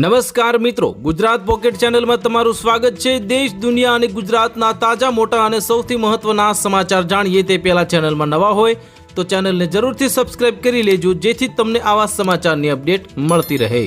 નમસ્કાર મિત્રો, ગુજરાત પોકેટ ચેનલમાં તમારું સ્વાગત છે. દેશ, દુનિયા અને ગુજરાતના તાજા, મોટા અને સૌથી મહત્વના સમાચાર જાણીએ તે પહેલા ચેનલમાં નવા હોય તો ચેનલને જરૂરથી સબસ્ક્રાઇબ કરી લેજો, જેથી તમને આવા સમાચારની અપડેટ મળતી રહે.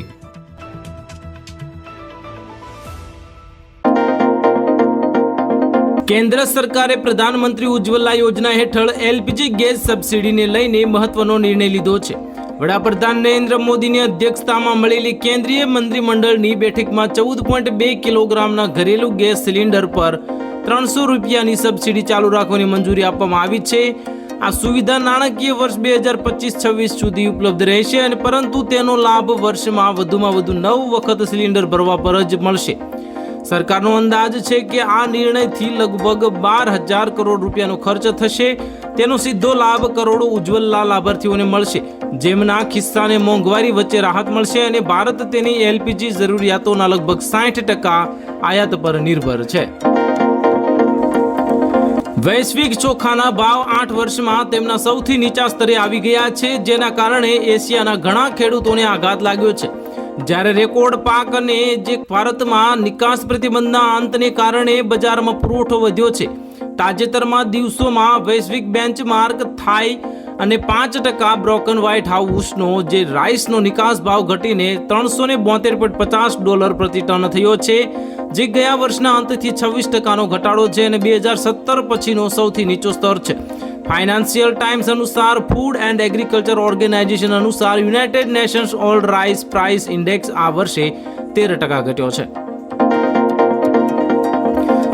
કેન્દ્ર સરકારે પ્રધાનમંત્રી ઉજ્જવલા યોજના હેઠળ એલપીજી ગેસ સબસિડીને લઈને મહત્વનો નિર્ણય લીધો છે. વડાપ્રધાન નરેન્દ્ર મોદીની અધ્યક્ષતામાં મળેલી કેન્દ્રીય મંત્રીમંડળની બેઠકમાં ચૌદ પોઈન્ટ બે કિલોગ્રામના ઘરેલું ગેસ સિલિન્ડર પર ત્રણસો રૂપિયાની સબસિડી ચાલુ રાખવાની મંજૂરી આપવામાં આવી છે. આ સુવિધા નાણાકીય વર્ષ બે હજાર પચીસ છવ્વીસ સુધી ઉપલબ્ધ રહેશે અને પરંતુ તેનો લાભ વર્ષમાં વધુમાં વધુ નવ વખત સિલિન્ડર ભરવા પર જ મળશે. સરકારનો અંદાજ છે કે આ નિર્ણયથી લગભગ બાર હજાર કરોડ રૂપિયાનો ખર્ચ થશે. તેનો સીધો લાભ કરોડો ઉજ્જવલના લાભાર્થીઓને મળશે. જેમના ખિસ્સાને મોંઘવારી વચ્ચે રાહત મળશે અને ભારત તેની એલપીજી જરૂરિયાતોના લગભગ સાઠ ટકા આયાત પર નિર્ભર છે. વૈશ્વિક ચોખાના ભાવ આઠ વર્ષમાં તેમના સૌથી નીચા સ્તરે આવી ગયા છે, જેના કારણે એશિયાના ઘણા ખેડૂતોને આઘાત લાગ્યો છે. જ્યારે રેકોર્ડ પાક અને જે ભારતમાં નિકાસ પ્રતિબંધના અંતને કારણે બજારમાં પુરવઠો વધ્યો છે. તાજેતરમાં દિવસોમાં વૈશ્વિક બેન્ચમાર્ક થાય અને પાંચ ટકા બ્રોકન વ્હાઇટ હાઉસનો જે રાઈસનો નિકાસ ભાવ ઘટીને ત્રણસો ને બોતેર પોઈન્ટ પચાસ ડોલર પ્રતિ ટન થયો છે, જે ગયા વર્ષના અંતથી છવ્વીસ ટકાનો ઘટાડો છે અને બે હજાર સત્તર પછીનો સૌથી નીચો સ્તર છે. ફાઇનાન્શિયલ ટાઈમ્સ અનુસાર ફૂડ એન્ડ એગ્રીકલ્ચર ઓર્ગેનાઇઝેશન અનુસાર united nations all rice price index આ વર્ષે તેર ટકા ઘટ્યો છે.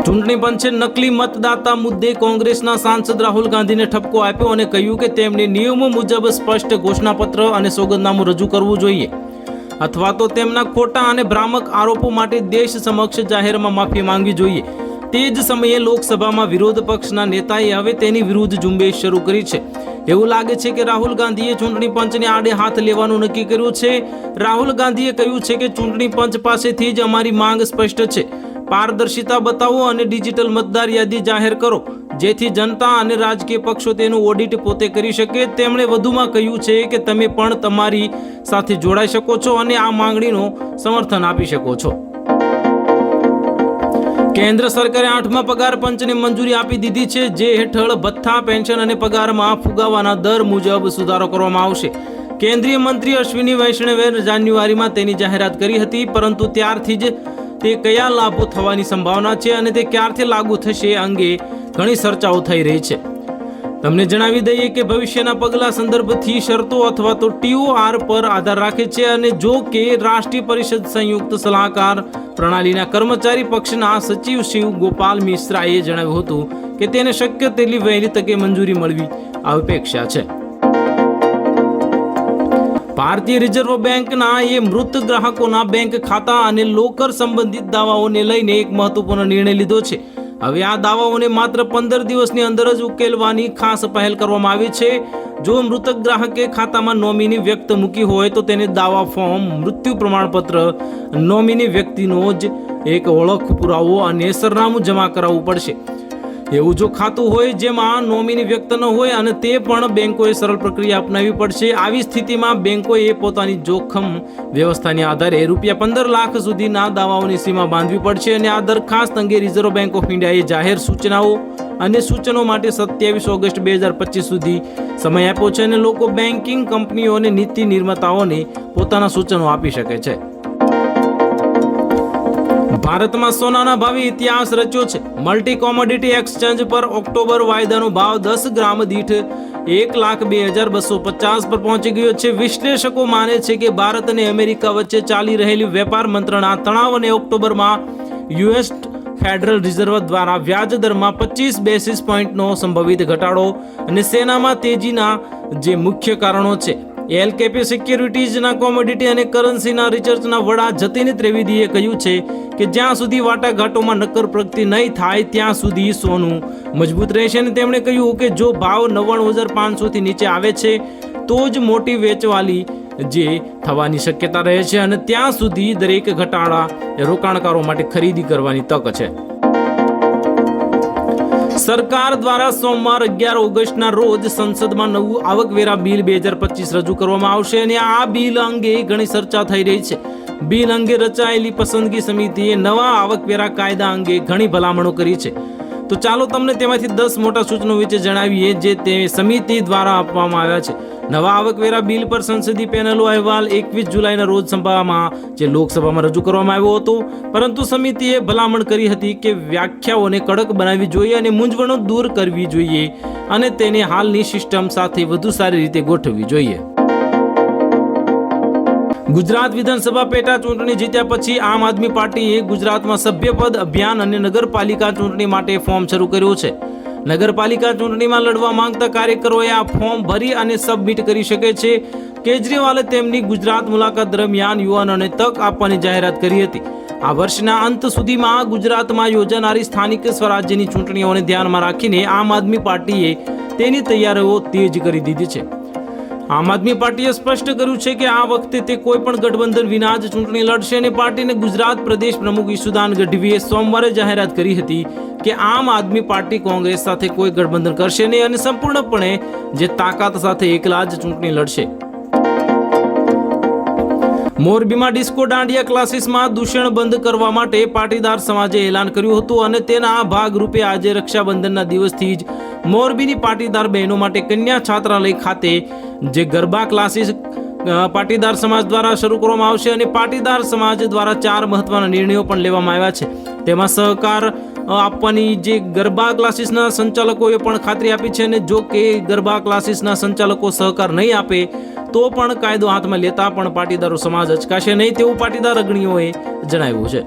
ચૂંટણી પંચે નકલી મતદાતા મુદ્દે કોંગ્રેસના સાંસદ રાહુલ ગાંધીને ઠપકો આપ્યો અને કહ્યું કે તેમણે નિયમો મુજબ સ્પષ્ટ ઘોષણાપત્ર અને સોગંદનામું રજૂ કરવું જોઈએ. અથવા તો તેમના ખોટા અને ભ્રામક આરોપો માટે દેશ સમક્ષ જાહેરમાં માફી માંગવી જોઈએ. તે જ સમયે લોકસભામાં વિરોધ પક્ષના નેતાએ હવે તેની વિરુદ્ધ ઝુંબેશ શરૂ કરી છે. એવું લાગે છે કે રાહુલ ગાંધીએ ચૂંટણી પંચને આડે હાથ લેવાનું નક્કી કર્યું છે. રાહુલ ગાંધીએ કહ્યું છે કે ચૂંટણી પંચ પાસેથી જ અમારી માંગ સ્પષ્ટ છે. પારદર્શિતા બતાવો અને ડિજિટલ મતદાર યાદી જાહેર કરો. જેથી જનતા અને રાજકીય પક્ષો તેનું ઓડિટ પોતે કરી શકે. તેમણે વધુમાં કહ્યું છે કે તમે પણ તમારી સાથે જોડાઈ શકો છો અને આ માંગણીનો સમર્થન આપી શકો છો. કેન્દ્ર સરકારે આઠમા પગાર પંચને મંજૂરી આપી દીધી છે. જે હેઠળ ભથ્થા, પેન્શન અને પગારમાં ફુગાવાના દર મુજબ સુધારો કરવામાં આવશે. કેન્દ્રીય મંત્રી અશ્વિની વૈષ્ણવે જાન્યુઆરીમાં તેની જાહેરાત કરી હતી, પરંતુ ત્યારથી જ તે કયા લાભો થવાની સંભાવના છે અને તે ક્યારથી લાગુ થશે અંગે ઘણી ચર્ચાઓ થઈ રહી છે. તમને જણાવી દઈએ કે ભવિષ્યના પગલા સંદર્ભથી શરતો અથવા તો ટીઓઆર પર આધાર રાખે છે અને જો કે રાષ્ટ્રીય પરિષદ સંયુક્ત સલાહકાર પ્રણાલીના કર્મચારી પક્ષના સચિવ શિવ ગોપાલ મિશ્રાએ જણાવ્યું હતું કે તેને શક્ય તેટલી વહેલી તકે મંજૂરી મળવી અપેક્ષા છે. ભારતીય રિઝર્વ બેંકના એ મૃત ગ્રાહકોના બેંક ખાતા અને લોકર સંબંધિત દાવાઓને લઈને એક મહત્વપૂર્ણ નિર્ણય લીધો છે. હવે આ દાવાઓને માત્ર પંદર દિવસની અંદર જ ઉકેલવાની ખાસ પહેલ કરવામાં આવી છે. જો મૃતક ગ્રાહકે ખાતામાં નોમિની વ્યક્ત મૂકી હોય તો તેને દાવા ફોર્મ, મૃત્યુ પ્રમાણપત્ર, નોમિની વ્યક્તિનો જ એક ઓળખ પુરાવો અને સરનામું જમા કરાવવું પડશે. એવું જો ખાતું હોય જેમાં નોમિની વ્યક્ત ન હોય અને તે પણ બેંકોએ સરળ પ્રક્રિયા અપનાવવી પડશે, આવી સ્થિતિમાં બેંકોએ પોતાની જોખમ વ્યવસ્થાની આધારે રૂપિયા પંદર લાખ સુધીના દાવાઓની સીમા બાંધવી પડશે અને આ દરખાસ્ત અંગે રિઝર્વ બેંક ઓફ ઇન્ડિયાએ જાહેર સૂચનાઓ અને સૂચનો માટે સત્યાવીસ ઓગસ્ટ બે હજાર પચીસ સુધી સમય આપ્યો છે અને લોકો બેન્કિંગ કંપનીઓ અને નીતિ નિર્માતાઓને પોતાના સૂચનો આપી શકે છે. ભારતમાં સોનાના ભાવે ઇતિહાસ રચ્યો છે. મલ્ટી કોમોડિટી એક્સચેન્જ પર ઓક્ટોબર વાયદાનો ભાવ દસ ગ્રામ દીઠ એક લાખ બે હજાર બસો પચાસ પર પહોંચી ગયો છે. વિશ્લેષકો માને છે કે ભારત અને અમેરિકા વચ્ચે ચાલી રહેલી વેપાર મંત્રણા તણાવ અને ઓક્ટોબરમાં યુએસ ફેડરલ રિઝર્વ દ્વારા વ્યાજ દરમાં પચીસ બેસિસ પોઈન્ટનો સંભવિત ઘટાડો અને સેનામાં તેજીના જે મુખ્ય કારણો છે. એલકેપી સિક્યુરિટીઝના કોમોડિટી અને કરન્સીના રિસર્ચના વડા જતીન ત્રિવેદીએ કહ્યું છે કે જ્યાં સુધી વાટાઘાટોમાં નક્કર પ્રગતિ નહીં થાય, ત્યાં સુધી સોનું મજબૂત રહેશે. અને તેમણે કહ્યું કે જો ભાવ નવ્વાણું હજાર પાંચસોથી નીચે આવે છે, તો જ મોટી વેચવાલી જે થવાની શક્યતા રહે છે. અને ત્યાં સુધી દરેક ઘટાડા રોકાણકારો માટે ખરીદી કરવાની તક છે. સરકાર દ્વારા સોમવાર અગિયાર ઓગસ્ટના રોજ સંસદમાં નવું આવકવેરા બિલ બે હજાર પચીસ રજૂ કરવામાં આવશે અને આ બિલ અંગે ઘણી ચર્ચા થઈ રહી છે. બિલ અંગે રચાયેલી પસંદગી સમિતિએ નવા આવકવેરા કાયદા અંગે ઘણી ભલામણો કરી છે. તો ચાલો તમને તેમાંથી દસ મોટા સૂચનો વિશે જણાવીએ જે તે સમિતિ દ્વારા આપવામાં આવ્યા છે. નવા આવકવેરા બિલ પર સંસદીય પેનલનો અહેવાલ એકવીસ જુલાઈના રોજ સભામાં જે લોકસભામાં રજૂ કરવામાં આવ્યો હતો. પરંતુ સમિતિએ ભલામણ કરી હતી કે વ્યાખ્યાઓને કડક બનાવવી જોઈએ અને મૂંઝવણો દૂર કરવી જોઈએ અને તેને હાલની સિસ્ટમ સાથે વધુ સારી રીતે ગોઠવવી જોઈએ. ગુજરાત વિધાનસભા પેટા ચૂંટણી જીત્યા પછી આમ આદમી પાર્ટીએ ગુજરાતમાં સભ્યપદ અભિયાન અને નગરપાલિકા ચૂંટણી માટે ફોર્મ શરૂ કર્યું છે. નગરપાલિકા ચૂંટણીમાં લડવા માંગતા કાર્યકરોએ આ ફોર્મ ભરી અને સબમિટ કરી શકે છે. કેજરીવાલે તેમની ગુજરાત મુલાકાત દરમિયાન યુવાનોને તક આપવાની જાહેરાત કરી હતી. આ વર્ષના અંત સુધીમાં ગુજરાતમાં યોજાનારી સ્થાનિક સ્વરાજ્યની ચૂંટણીઓને ધ્યાનમાં રાખીને આમ આદમી પાર્ટીએ તેની તૈયારીઓ તેજ કરી દીધી છે. આમ આદમી પાર્ટીએ સ્પષ્ટ કર્યું છે કે આ વખતે તે કોઈ પણ ગઠબંધન વિના જ ચૂંટણી લડશે અને પાર્ટીને ગુજરાત પ્રદેશ પ્રમુખ ઈસુદાન ગઢવીએ સોમવારે જાહેરાત કરી હતી કે આમ આદમી પાર્ટી કોંગ્રેસ સાથે કોઈ ગઠબંધન કરશે નહીં અને સંપૂર્ણપણે જે તાકાત સાથે એકલા જ ચૂંટણી લડશે. મોરબીમાં ડિસ્કો દાંડિયા ક્લાસીસમાં દૂષણ બંધ કરવા માટે પાટીદાર સમાજે એલાન કર્યું હતું અને તેના ભાગરૂપે આજે રક્ષાબંધનના દિવસથી જ મોરબીની પાટીદાર બહેનો માટે કન્યા છાત્રાલય ખાતે જે ગરબા ક્લાસીસ પાટીદાર સમાજ દ્વારા શરૂ કરવામાં આવશે અને પાટીદાર સમાજ દ્વારા ચાર મહત્વના નિર્ણયો પણ લેવામાં આવ્યા છે. તેમાં સહકાર આપવાની જે ગરબા ક્લાસીસના સંચાલકોએ પણ ખાતરી આપી છે અને જો કે ગરબા ક્લાસીસના સંચાલકો સહકાર નહીં આપે, તો પણ કાયદો હાથમાં લેતા પણ પાટીદારો સમાજ અચકાશે નહીં તેવું પાટીદાર અગ્રણીઓએ જણાવ્યું છે.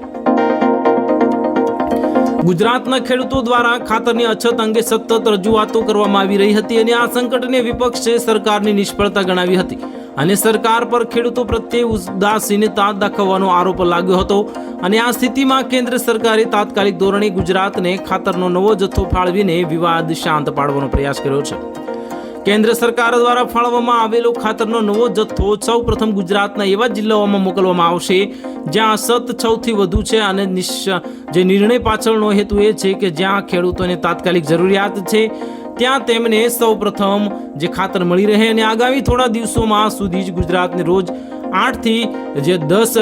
ગુજરાતના ખેડૂતો દ્વારા ખાતરની અછત અંગે સતત રજૂઆતો કરવામાં આવી રહી હતી અને આ સંકટને વિપક્ષે સરકારની નિષ્ફળતા ગણાવી હતી. અને સરકાર પર ખેડૂતો પ્રત્યે ઉદાસીનતા દાખવવાનો આરોપ લાગ્યો હતો. અને આ સ્થિતિમાં કેન્દ્ર સરકારે તાત્કાલિક ધોરણે ગુજરાતને ખાતરનો નવો જથ્થો ફાળવીને વિવાદ શાંત પાડવાનો પ્રયાસ કર્યો છે. કેન્દ્ર સરકાર દ્વારા ફાળવવામાં આવેલો ખાતરનો નવો જથ્થો સૌ પ્રથમ ગુજરાતના એવા જિલ્લાઓમાં મોકલવામાં આવશે, જ્યાં સત સૌથી વધુ છે અને જે નિર્ણય પાછળનો હેતુ એ છે કે જ્યાં ખેડૂતોને તાત્કાલિક જરૂરિયાત છે ત્યાં તેમને સૌ પ્રથમ જે ખાતર મળી રહે અને આગામી થોડા દિવસોમાં સુધી જ ગુજરાતને રોજ આઠથી જે દસ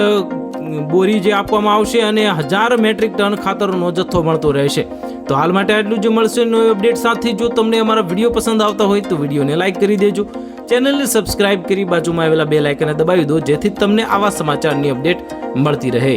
બોરી જે આપવામાં આવશે અને હજાર મેટ્રિક ટન ખાતરનો જથ્થો મળતો રહેશે. તો હાલ માટે આટલું જ મળશે. નવી અપડેટ સાથે જો તમને અમારા વીડિયો પસંદ આવતા હોય તો વિડીયોને લાઈક કરી દેજો. ચેનલને સબસ્ક્રાઇબ કરી બાજુમાં આવેલા બે લાઇકને દબાવી દો, જેથી તમને આવા સમાચારની અપડેટ મળતી રહે.